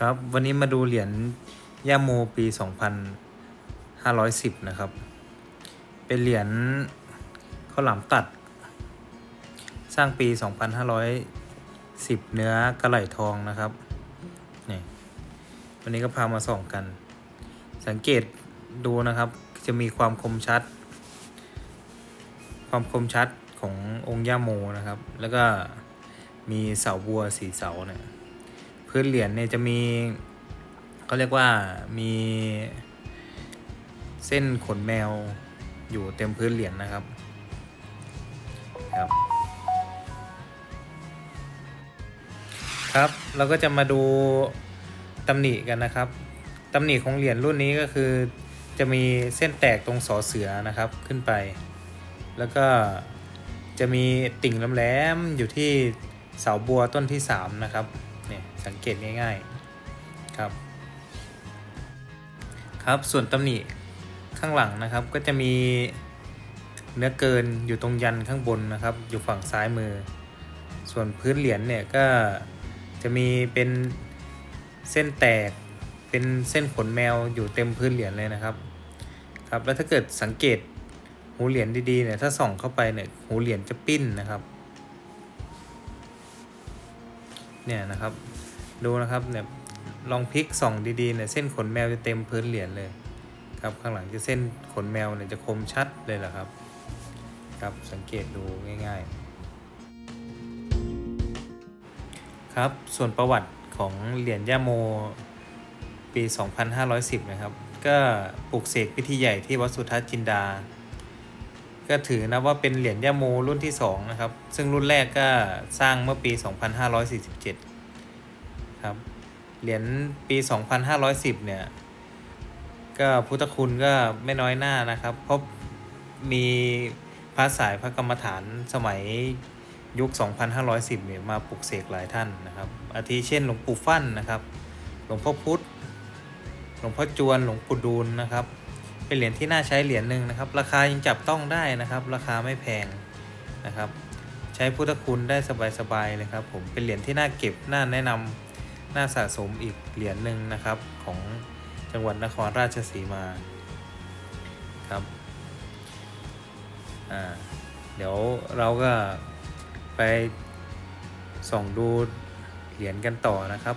ครับ วันนี้มาดูเหรียญย่าโมปี 2510 นะครับ เป็นเหรียญข้าวหลามตัด สร้างปี 2510 เนื้อกระไหลทองนะครับนี่วันนี้ก็พามาส่องกัน สังเกตดูนะครับ จะมีความคมชัด ความคมชัดขององค์ย่าโมนะครับ แล้วก็มีเสาบัวสีเสาเนี่ย พื้นเหรียญเนี่ยจะมีเขาเรียกว่ามีเส้นขนแมวอยู่เต็มพื้นเหรียญนะครับครับ ครับเราก็จะมาดูตำหนิกันนะครับตำหนิของเหรียญรุ่นนี้ก็คือจะมีเส้นแตกตรงสอเสือนะครับขึ้นไป แล้วก็จะมีติ่งแหลมๆอยู่ที่เสาบัวต้นที่ 3 นะครับ เนี่ยสังเกตง่ายๆครับ ครับส่วนตำหนิข้างหลังนะครับก็จะมีเนื้อเกินอยู่ตรงยันข้างบนนะครับ อยู่ฝั่งซ้ายมือ ส่วนพื้นเหรียญเนี่ยก็จะมีเป็นเส้นแตกเป็นเส้นขนแมวอยู่เต็มพื้นเหรียญเลยนะครับครับแล้วถ้าเกิดสังเกตหูเหรียญดีๆเนี่ยถ้าส่องเข้าไปเนี่ยหูเหรียญจะปิ้นนะครับ เนี่ยนะครับ ดูนะครับเนี่ยลองพลิกส่องดีๆเนี่ยเส้นขนแมวจะเต็มพื้นเหรียญเลยครับข้างหลังจะเส้นขนแมวเนี่ยจะคมชัดเลยแหละครับครับสังเกตดูง่าย ๆ ครับส่วนประวัติของเหรียญย่าโมปี 2510 นะครับ ก็ปลูกเสกพิธีใหญ่ที่วัดสุทัศน์จินดา ก็ถือนะว่าเป็นเหรียญย่าโมรุ่นที่ 2 นะครับ ซึ่งรุ่นแรกก็สร้างเมื่อปี 2547 ครับ เหรียญปี 2510 เนี่ย ก็พุทธคุณก็ไม่น้อยหน้านะครับเพราะมีพระสายพระกรรมฐานสมัยยุค 2510 เนี่ยมาปลุกเสกหลายท่านนะครับ อาทิเช่นหลวงปู่ฟั่นนะครับ หลวงพ่อพุธ หลวงพ่อจวน หลวงปู่ดูลนะครับ เป็นเหรียญที่น่าใช้เหรียญหนึ่งนะครับ ราคายังจับต้องได้นะครับ ราคาไม่แพงนะครับ ใช้พุทธคุณได้สบายๆเลยครับผมเป็นเหรียญที่น่าเก็บน่าแนะนำน่าสะสมอีกเหรียญหนึ่งนะครับของจังหวัดนครราชสีมาครับเดี๋ยวเราก็ไปส่องดูเหรียญกันต่อนะครับ